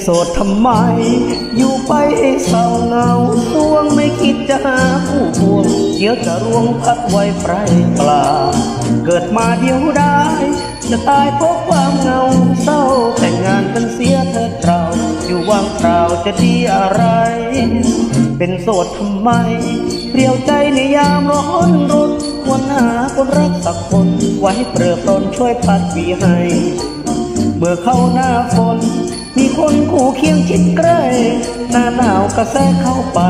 โสดทำไม อยู่ไปให้เศร้าเหงาสวงไม่คิดจะหาผู้พวงเดี๋ยวจะร่วงพัดไว้ไพรปลา เกิดมาเดียวได้จะตายเพราะความเหงาเศร้าแต่งงานกันเสียเถิดเรา อยู่ว่างเปล่าจะดีอะไร เป็นโสดทำไมเปลี่ยวใจในยามร้อนรนควรหาคนรักสักคน ไว้เปลือปรนช่วยพัดวีให้ เมื่อเข้าหน้าฝน มีคนคู่เคียงชิดใกล้หน้าหนาวกระแสเข้าไป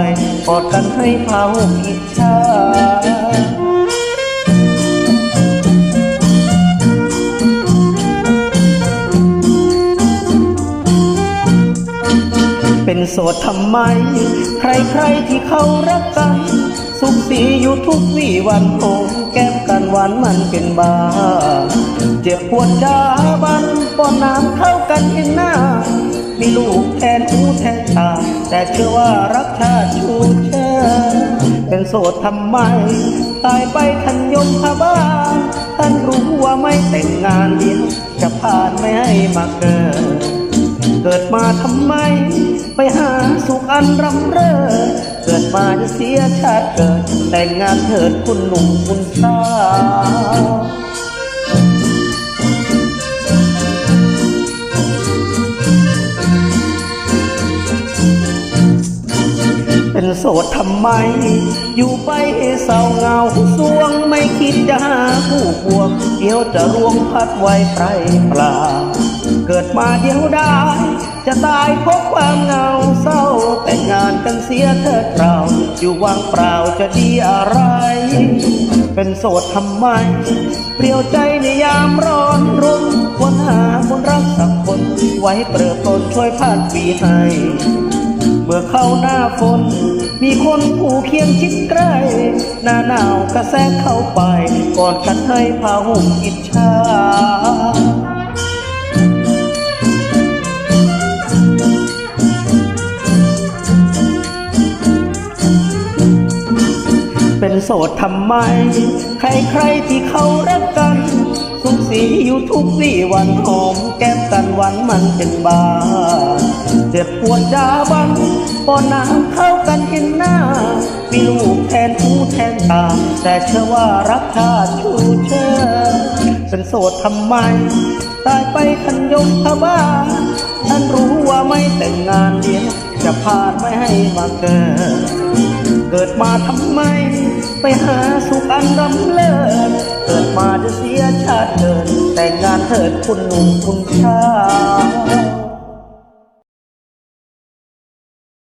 กอดกันให้เผาอิจฉาเป็นโสดทำไม ใครๆที่เขารักกัน ทุกวี่วันโงแก้มกันหวานมันเป็นบาเจ็บปวดจาบันป้อนน้ำเข้ากันเห็นหน้า มีลูกแทนหูแทนตา แต่เชื่อว่ารักชาติชูเชิญเป็นโสดทำไม ตายไปทันยมพบ้าลท่านรู้ว่าไม่แต่งงานเดียวจะผ่านไม่ให้มาเกิด เกิดมาทำไม ไปหาสุขอันรำเร้อเกิดมาจะเสียชาติเกิด แต่งงานเถิดคุณหนุ่มคุณสาวเป็นโสดทำไม อยู่ไปเศร้าเหงาสวงไม่คิดจะหาผู้พวง เดี๋ยวจะร่วงพัดไว้ไพรปลา เกิดมาเดียวได้ จะตายเพราะความเหงาเศร้า แต่งงานกันเสียเถิดเรา อยู่ว่างเปล่าจะดีอะไร เป็นโสดทำไม เปลี่ยวใจในยามร้อนรุ่มควรหาคนรักสักคน ไว้เปรอะปรนช่วยพาดปีให้ เมื่อเข้าหน้าฝน มีคนผู้เคียงชิดใกล้ หน้าหนาวกระแสเข้าไป ก่อนกันให้พาห่มอิจฉา เป็นโสดทำไม ใครๆที่เขารักกันสุขสีอยู่ทุกวี่วันหอมแก้มกันวันมันเป็นบา เจ็บปวดจาบังปอนน้ำเข้ากันเห็นหน้า มีลูกแทนหูแทนตา แต่เชื่อว่ารักชาติชูเชิญเป็นโสดทำไม ตายไปทันยมพบาท่านรู้ว่าไม่แต่งงานเดียวจะพาดไม่ให้มาเกิด เกิดมาทำไม ไปหาสุขอันรำเลิศเกิดมาจะเสียชาติเกิดแต่งงานเถิดคุณหนุ่มคุณชาย